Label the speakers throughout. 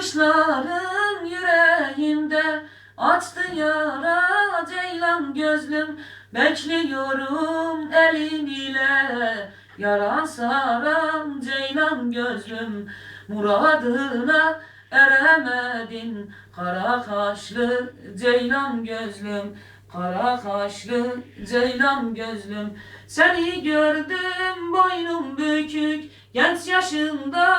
Speaker 1: Bakışların yüreğimde açtı yara ceylan gözlüm. Bekliyorum elin ile yara saran ceylan gözlüm. Muradına eremedin kara kaşlı ceylan gözlüm. Kara kaşlı ceylan gözlüm. Seni gördüm boynum bükük. Genç yaşında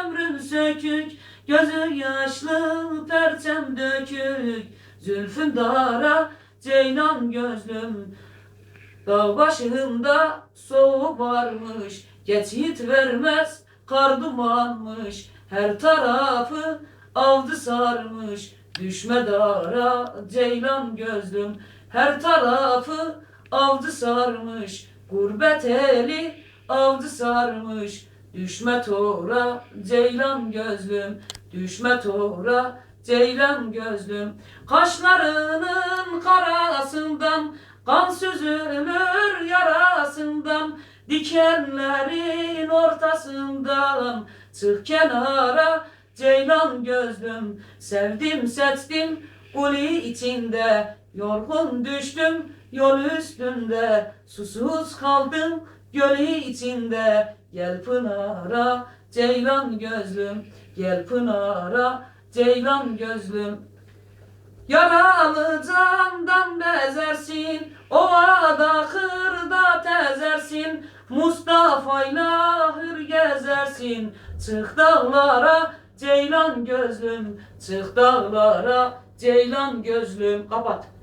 Speaker 1: ömrüm sökük Gözü yaşlı perçem dökük Zülfün dara ceylan gözlüm. Dağ başında soğuk varmış Geçit vermez kar dumanmış. Her tarafı avdı sarmış Düşme dara ceylan gözlüm. Her tarafı avdı sarmış Gurbet eli avdı sarmış. Düşme tora ceylan gözlüm Düşme tora ceylan gözlüm. Kaşlarının karasından Kan süzülür yarasından. Dikenlerin ortasından. Çık kenara ceylan gözlüm. Sevdim seçtim kuli içinde Yorgun düştüm yol üstünde. Susuz kaldım gölü içinde. Gel Pınar'a ceylan gözlüm. Gel Pınar'a ceylan gözlüm. Yaralı candan bezersin Ovada kırda tezersin. Mustafa'yla hür gezersin. Çık dağlara ceylan gözlüm. Çık dağlara ceylan gözlüm. Kapat